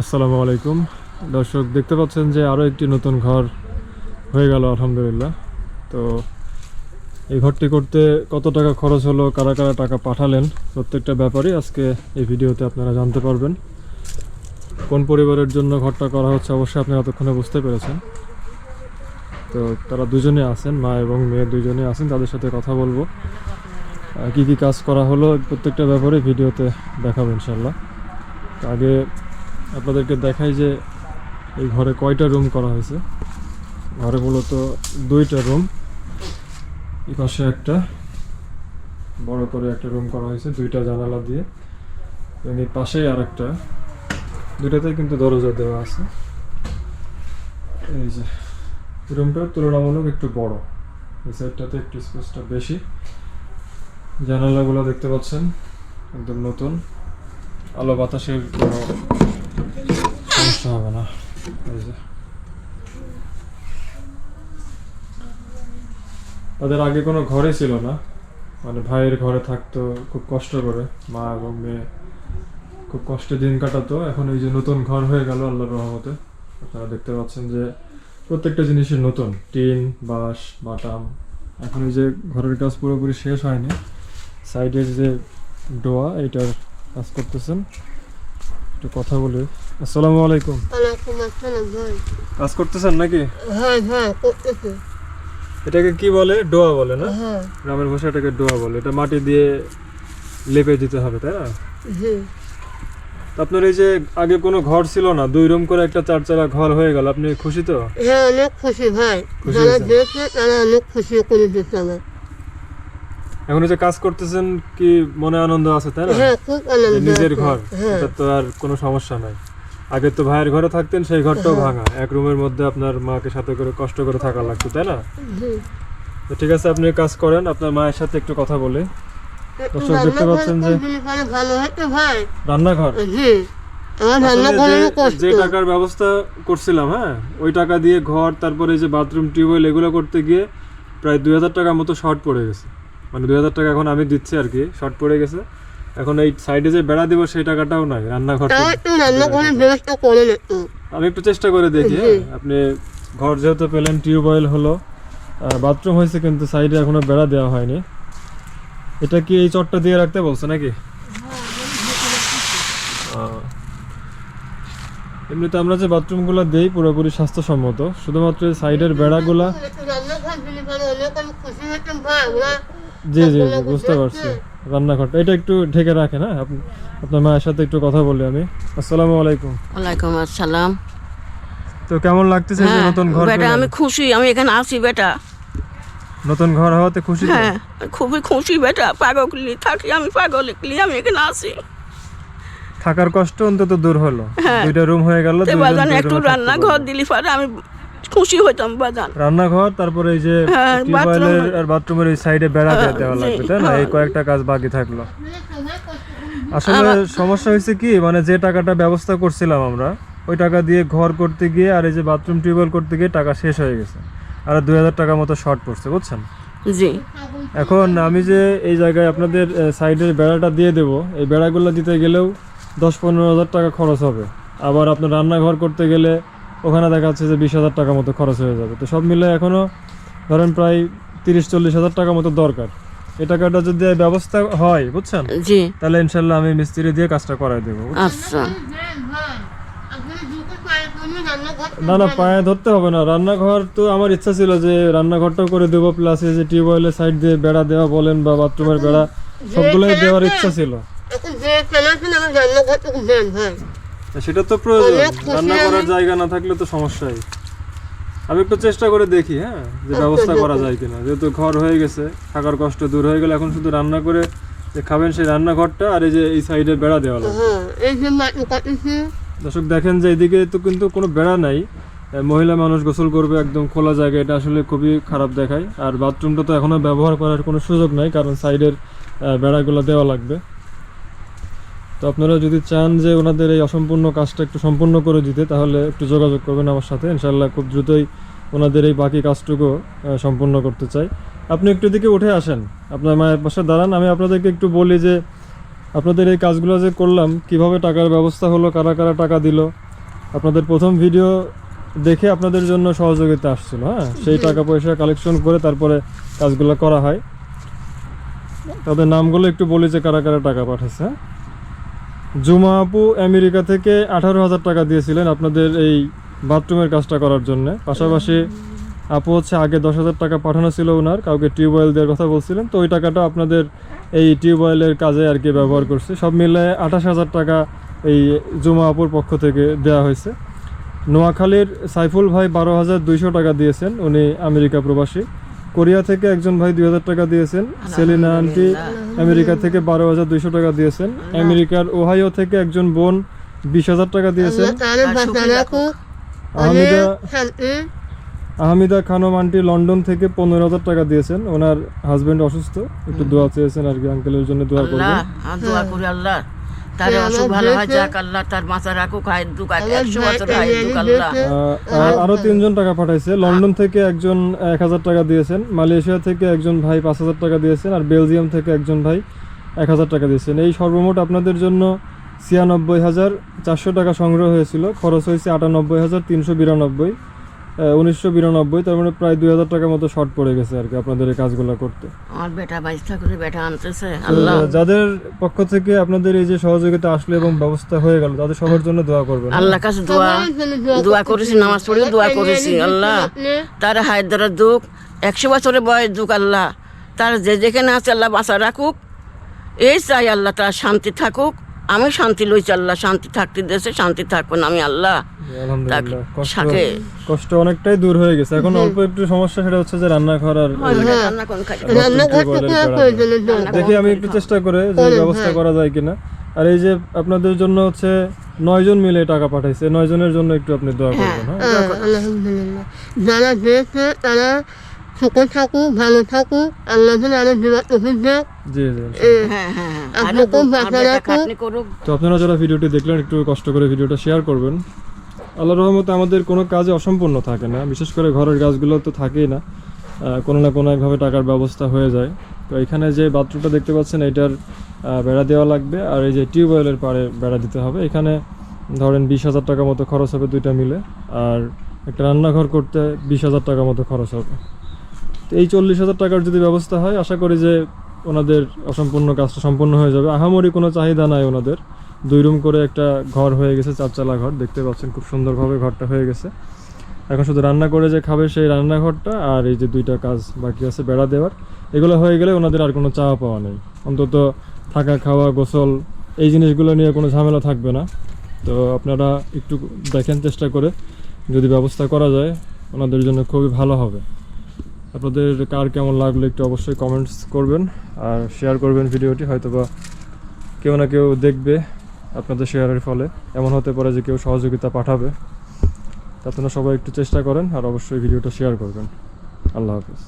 আসসালামু আলাইকুম। দর্শক, দেখতে পাচ্ছেন যে আরও একটি নতুন ঘর হয়ে গেল, আলহামদুলিল্লাহ। তো এই ঘরটি করতে কত টাকা খরচ হলো, কারা কারা টাকা পাঠালেন, প্রত্যেকটা ব্যাপারই আজকে এই ভিডিওতে আপনারা জানতে পারবেন। কোন পরিবারের জন্য ঘরটা করা হচ্ছে অবশ্যই আপনারা এতক্ষণে বুঝতে পেরেছেন। তো তারা দুজনে আছেন, মা এবং মেয়ে দুজনে আছেন, তাদের সাথে কথা বলব। কি কি কাজ করা হলো, প্রত্যেকটা ব্যাপারে ভিডিওতে দেখাবো ইনশাল্লাহ আগে আপনাদেরকে দেখাই যে এই ঘরে কয়টা রুম করা হয়েছে। ঘরে মূলত দুইটা রুম এই পাশে একটা, বড় করে একটা রুম করা হয়েছে, দুইটা জানালা দিয়ে। এবং এই পাশেই আর একটা দুইটাতেই কিন্তু দরজা দেওয়া আছে। এই যে রুমটা তুলনামূলক একটু বড়। এই সাইডটাতে একটু স্পেসটা বেশি। জানালাগুলো দেখতে পাচ্ছেন, একদম নতুন। আলো বাতাসের কোনো সমস্যা হবে না তাদের আগে কোনো ঘরে ছিল না। মানে ভাইয়ের ঘরে থাকতো, খুব কষ্ট করে। মা এবং মেয়ে খুব কষ্টে দিন কাটাতো। এখন এই যে নতুন ঘর হয়ে গেল আল্লাহর রহমতে। আপনারা দেখতে পাচ্ছেন যে প্রত্যেকটা জিনিসই নতুন। টিন, বাঁশ, বাটাম। এখন এই যে ঘরের কাজ পুরোপুরি শেষ হয়নি। সাইডের যে ডোয়া এটার কাজ করতেছেন। একটু কথা বলি। আসসালামু আলাইকুম। কাজ করতেছেন নাকি? হ্যাঁ হ্যাঁ করতেছে। এটাকে কি বলে? ডোয়া বলে না? হ্যাঁ। গ্রামের ভাষা এটাকে ডোয়া বলে। এটা মাটি দিয়ে লেপে দিতে হবে তাই না? আপনার এই যে আগে কোনো ঘর ছিল না দুই রুম করে একটা চারচালা ঘর হয়ে গেল আপনি খুশি তো? হ্যাঁ অনেক খুশি ভাই। যারা? দিয়েছে তারা অনেক খুশি করে দিচ্ছে আমার। এখন যে কাজ করতেছেন কি মনে আনন্দ আছে তাই না? হ্যাঁ খুব আনন্দ নিজের ঘর হ্যাঁ। এটা তো আর কোনো সমস্যা নাই। আগে তো ভাইয়ের ঘরে থাকতেন সেই ঘরটাও ভাঙা। এক রুমের মধ্যে আপনার মাকে সাথে করে কষ্ট করে থাকা লাগতো তাই না। তো ঠিক আছে আপনি কাজ করেন আপনার মায়ের সাথে একটু কথা বলে। দর্শক দেখতে পাচ্ছেন যে- রান্নাঘর? রান্না যে- টাকার ব্যবস্থা করছিলাম হ্যাঁ ওই টাকা দিয়ে ঘর তারপরে যে বাথরুম টিউবওয়েল এগুলো করতে গিয়ে প্রায় দুই হাজার টাকার মতো শর্ট পড়ে গেছে। মানে দুই হাজার টাকা এখন আমি দিচ্ছি আর কি। শর্ট পড়ে গেছে। এখন এই সাইডে যে বেড়া দিব সেই টাকাটাও নাই রান্নাঘর আমি একটু চেষ্টা করে দেখি হ্যাঁ? আপনি ঘর যেহেতু পেলেন টিউবওয়েল হলো বাথরুম হয়েছে কিন্তু সাইডে এখনও বেড়া দেওয়া হয়নি। এটা কি এই চটটা দিয়ে রাখতে বলছে নাকি? আহ। এমনিতে আমরা যে বাথরুমগুলো দেই পুরোপুরি স্বাস্থ্যসম্মত। শুধুমাত্র সাইডের বেড়াগুলা জি জি জি বুঝতে পারছি। আসছে। রান্নাঘরটা এটা একটু ঢেকে রাখেন হ্যাঁ? আপ- আপনার মায়ের সাথে একটু কথা বলি আমি। আসসালামু আলাইকুম। ওয়ালাইকুম আসসালাম। তো কেমন লাগতেছে যে হ্যাঁ নতুন ঘর বেটা আমি খুশি আমি এখানে আছি বেটা। নতুন ঘর হওয়াতে খুশি? হ্যাঁ খুবই খুশি বেটা। পাগলি থাকি আমি পাগলি আমি এখানে আছি। থাকার কষ্ট অন্তত দূর হলো। হ্যাঁ। দুইটা রুম হয়ে গেল একটু রুমে থাকতে রান্নাঘর দিলি পরে আমি খুশি হইতাম বাজান। রান্নাঘর তারপরে এই যে হ্যাঁ, টিউবওয়েলের আর বাথরুমের এই সাইডে বেড়া দিয়ে হ্যাঁ, দেওয়া লাগবে তাই না? এই হ্যাঁ। কয়েকটা কাজ বাকি থাকল। আসলে সমস্যা হয়েছে কি মানে যে টাকাটা ব্যবস্থা করছিলাম আমরা ওই টাকা দিয়ে ঘর করতে গিয়ে আর এই যে বাথরুম টিউবওয়েল করতে গিয়ে টাকা শেষ হয়ে গেছে। আর দুই হাজার টাকা মতো শর্ট পড়ছে বুঝছেন? জি। এখন আমি যে এই জায়গায় আপনাদের সাইডের বেড়াটা দিয়ে দেব এই বেড়াগুলো দিতে গেলেও দশ পনেরো হাজার টাকা খরচ হবে। আবার আপনার রান্নাঘর করতে গেলে ওখানে দেখা যাচ্ছে যে বিশ হাজার টাকা মতো খরচ হয়ে যাবে। তো সব মিলে এখনও ধরেন প্রায় তিরিশ চল্লিশ হাজার টাকা মতো দরকার। এই টাকাটা যদি ব্যবস্থা হয় বুঝছেন? জি। তাহলে ইনশাল্লাহ আমি মিস্ত্রি দিয়ে কাজটা করাই দেবো আচ্ছা। না না পায়ে ধরতে হবে না। রান্নাঘর তো আমার ইচ্ছা ছিল যে রান্নাঘরটাও করে দেবো প্লাস এই যে টিউবওয়েলের সাইড দিয়ে বেড়া দেওয়া বলেন বা বাথরুমের বেড়া সবগুলোই দেওয়ার ইচ্ছা ছিল। সেটা তো প্রয়োজন। রান্না করার জায়গা না থাকলে তো সমস্যাই। আমি একটু চেষ্টা করে দেখি হ্যাঁ যে ব্যবস্থা করা যায় কিনা। যেহেতু ঘর হয়ে গেছে থাকার কষ্ট দূর হয়ে গেলে এখন শুধু রান্না করে যে খাবেন সেই রান্নাঘরটা আর এই যে এই সাইডে বেড়া দেওয়া লাগবে হ্যাঁ দর্শক দেখেন যে এদিকে তো কিন্তু কোনো বেড়া নাই। মহিলা মানুষ গোসল করবে একদম খোলা জায়গা এটা আসলে খুবই খারাপ দেখায়। আর বাথরুমটা তো এখনও ব্যবহার করার কোনো সুযোগ নাই কারণ সাইডের বেড়াগুলো দেওয়া লাগবে। তো আপনারা যদি চান যে ওনাদের এই অসম্পূর্ণ কাজটা একটু সম্পূর্ণ করে দিতে তাহলে একটু যোগাযোগ করবেন আমার সাথে। ইনশাল্লাহ খুব দ্রুতই ওনাদের এই বাকি কাজটুকু সম্পূর্ণ করতে চাই। আপনি একটু দিকে উঠে আসেন। আপনার মায়ের পাশে দাঁড়ান। আমি আপনাদেরকে একটু বলি যে আপনাদের এই কাজগুলো যে করলাম কীভাবে টাকার ব্যবস্থা হলো কারা কারা টাকা দিল আপনাদের প্রথম ভিডিও দেখে আপনাদের জন্য সহযোগিতা আসছিল হ্যাঁ? সেই টাকা পয়সা কালেকশন করে তারপরে কাজগুলো করা হয়। তাদের নামগুলো একটু বলি যে কারা কারা টাকা পাঠাচ্ছে হ্যাঁ? জুমা আপু আমেরিকা থেকে আঠারো হাজার টাকা দিয়েছিলেন আপনাদের এই বাথরুমের কাজটা করার জন্য। পাশাপাশি আপু হচ্ছে আগে দশ হাজার টাকা পাঠানো ছিল ওনার কাউকে টিউবওয়েল দেওয়ার কথা বলছিলেন। তো ওই টাকাটা আপনাদের এই টিউবওয়েলের কাজে আর কি ব্যবহার করছে। সব মিলে আঠাশ হাজার টাকা এই জুমা আপুর পক্ষ থেকে দেওয়া হয়েছে। নোয়াখালীর সাইফুল ভাই বারো হাজার দুইশো টাকা দিয়েছেন উনি আমেরিকা প্রবাসী। কোরিয়া থেকে একজন ভাই দুই হাজার টাকা দিয়েছেন। সেলিনা আন্টি আমেরিকা থেকে বারো হাজার দুইশো টাকা দিয়েছেন। আমেরিকার ওহাইও থেকে একজন বোন বিশ হাজার টাকা দিয়েছেন। আহমিদা আহমিদা খানম আন্টি লন্ডন থেকে পনেরো হাজার টাকা দিয়েছেন। ওনার হাজবেন্ড অসুস্থ। একটু দোয়া চেয়েছেন আর কি আঙ্কেলের জন্য দোয়া করবেন। দোয়া করি আল্লাহ। তার হ্যাঁ, অসুখ ভালো হয় যাক আল্লাহ তার মাথা রাখুক হায় দুক একশো বছর হায় দুক আল্লাহ দিয়েছে। আহ, আর আরও তিনজন টাকা পাঠাইছে। লন্ডন থেকে একজন এক হাজার টাকা দিয়েছেন। মালয়েশিয়া থেকে একজন ভাই পাঁচ হাজার টাকা দিয়েছেন। আর বেলজিয়াম থেকে একজন ভাই এক হাজার টাকা দিয়েছেন। এই সর্বমোট আপনাদের জন্য ছিয়ানব্বই হাজার চারশো টাকা সংগ্রহ হয়েছিল। খরচ হয়েছে আটানব্বই হাজার তিনশো বিরানব্বই। উনিশশো বিরানব্বই তার মানে প্রায় দুই হাজার টাকা মতো শর্ট পড়ে গেছে আর কি আপনাদের এই কাজগুলো করতে। আমার বেটা বাইশ করে বেটা আনতেছে আল্লাহ। যাদের পক্ষ থেকে আপনাদের এই যে সহযোগিতা আসলো এবং ব্যবস্থা হয়ে গেল তাদের সবার জন্য দোয়া করবেন আল্লাহ কাছে দোয়া দোয়া করেছি নামাজ পড়েও দোয়া করেছি আল্লাহ। তার হায়ের দুঃখ একশো বছরের বয়স দুঃখ আল্লাহ। তার যে যেখানে আছে আল্লাহ বাঁচা রাখুক। এই চাই আল্লাহ তার শান্তি থাকুক। আমি শান্তি লইছি আল্লাহ শান্তি থাকতে দেশে শান্তি থাকবেন আমি আল্লাহ। আলহামদুলিল্লাহ। কষ্ট অনেকটাই দূর হয়ে গেছে। এখন অল্প একটু সমস্যা সেটা হচ্ছে যে রান্নাঘর আর হয় বেটা, রান্না দেখি আমি একটু চেষ্টা করে যে ব্যবস্থা হ্যাঁ। করা যায় কিনা। আর এই যে আপনাদের জন্য হচ্ছে নয় জন মিলে টাকা পাঠাইছে নয় জনের জন্য একটু আপনি দোয়া করবেন হ্যাঁ? হ্যাঁ, আলহামদুলিল্লাহ। যারা দিয়েছে তারা সুখে থাকুক ভালো আল্লাহ যেন আরও জি জি হ্যাঁ হ্যাঁ হ্যাঁ বাঁচা তো আপনারা যারা ভিডিওটি দেখলেন একটু কষ্ট করে ভিডিওটা শেয়ার করবেন। আল্লাহ রহমতে আমাদের কোনো কাজে অসম্পূর্ণ থাকে না। বিশেষ করে ঘরের গাছগুলো তো থাকেই না। আহ, কোনো না কোনো একভাবে টাকার ব্যবস্থা হয়ে যায়। তো এখানে যে বাথরুমটা দেখতে পাচ্ছেন এটার বেড়া দেওয়া লাগবে। আর এই যে টিউবওয়েলের পাড়ে বেড়া দিতে হবে। এখানে ধরেন বিশ হাজার টাকা মতো খরচ হবে দুইটা মিলে। আর একটা রান্নাঘর করতে বিশ হাজার টাকা মতো খরচ হবে। তো এই চল্লিশ হাজার টাকার যদি ব্যবস্থা হয়, আশা করি যে ওনাদের অসম্পূর্ণ কাজটা সম্পূর্ণ হয়ে যাবে। আহামরি কোনো চাহিদা নাই ওনাদের। দুই রুম করে একটা ঘর হয়ে গেছে, চারচালা ঘর। দেখতে পাচ্ছেন খুব সুন্দরভাবে ঘরটা হয়ে গেছে। এখন শুধু রান্না করে যে খাবে সেই রান্নাঘরটা আর এই যে দুইটা কাজ বাকি আছে বেড়া দেওয়ার, এগুলো হয়ে গেলে ওনাদের আর কোনো চাওয়া পাওয়া নেই। অন্তত থাকা, খাওয়া, গোসল, এই জিনিসগুলো নিয়ে কোনো ঝামেলা থাকবে না। তো আপনারা একটু দেখেন চেষ্টা করে, যদি ব্যবস্থা করা যায়, ওনাদের জন্য খুবই ভালো হবে। আপনাদের কার কেমন লাগল একটু অবশ্যই কমেন্টস করবেন আর শেয়ার করবেন ভিডিওটি, হয়তোবা কেউ না কেউ দেখবে আপনাদের শেয়ারের ফলে। এমন হতে পারে যে কেউ সহযোগিতা পাঠাবে। তা আপনারা সবাই একটু চেষ্টা করেন আর অবশ্যই ভিডিওটা শেয়ার করবেন। আল্লাহ হাফিজ।